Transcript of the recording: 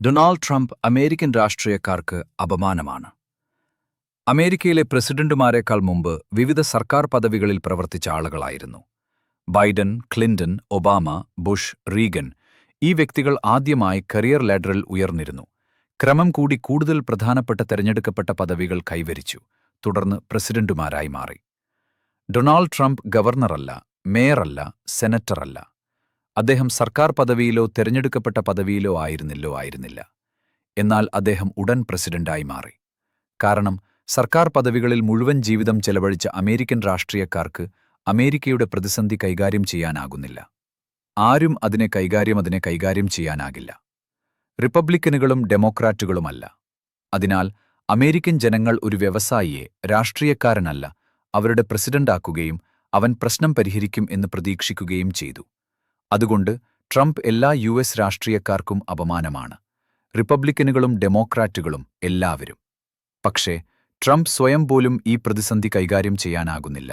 Donald Trump American രാഷ്ട്രീയക്കാർക്ക് അപമാനമാണ്. അമേരിക്കയിലെ പ്രസിഡന്റുമാരെക്കാൾ മുമ്പ് വിവിധ സർക്കാർ പദവികളിൽ പ്രവർത്തിച്ച ആളുകളായിരുന്നു. Biden Clinton Obama Bush Reagan ഈ വ്യക്തികൾ ആദ്യമായി കരിയർ ലാഡറിൽ ഉയർന്നിരുന്നു. ക്രമം കൂടി കൂടുതൽ പ്രധാനപ്പെട്ട തെരഞ്ഞെടുക്കപ്പെട്ട പദവികൾ കൈവരിച്ചു. തുടർന്ന് പ്രസിഡന്റുമാരായി മാറി. ഡൊണാൾഡ് ട്രംപ് ഗവർണറല്ല മേയറല്ല സെനറ്ററല്ല. അദ്ദേഹം സർക്കാർ പദവിയിലോ തിരഞ്ഞെടുക്കപ്പെട്ട പദവിയിലോ ആയിരുന്നില്ലോ ആയിരുന്നില്ല. എന്നാൽ അദ്ദേഹം ഉടൻ പ്രസിഡന്റായി മാറി. കാരണം സർക്കാർ പദവികളിൽ മുഴുവൻ ജീവിതം ചെലവഴിച്ച അമേരിക്കൻ രാഷ്ട്രീയക്കാർക്ക് അമേരിക്കയുടെ പ്രതിസന്ധി കൈകാര്യം ചെയ്യാനാകുന്നില്ല. ആരും അതിനെ കൈകാര്യം അതിനെ കൈകാര്യം ചെയ്യാനാകില്ല. റിപ്പബ്ലിക്കനുകളും ഡെമോക്രാറ്റുകളുമല്ല. അതിനാൽ അമേരിക്കൻ ജനങ്ങൾ ഒരു വ്യവസായിയെ രാഷ്ട്രീയക്കാരനല്ല അവരുടെ പ്രസിഡന്റാക്കുകയും അവൻ പ്രശ്നം പരിഹരിക്കും എന്ന് പ്രതീക്ഷിക്കുകയും ചെയ്തു. അതുകൊണ്ട് ട്രംപ് എല്ലാ യു എസ് രാഷ്ട്രീയക്കാർക്കും അപമാനമാണ്. റിപ്പബ്ലിക്കനുകളും ഡെമോക്രാറ്റുകളും എല്ലാവരും. പക്ഷേ ട്രംപ് സ്വയം പോലും ഈ പ്രതിസന്ധി കൈകാര്യം ചെയ്യാനാകുന്നില്ല.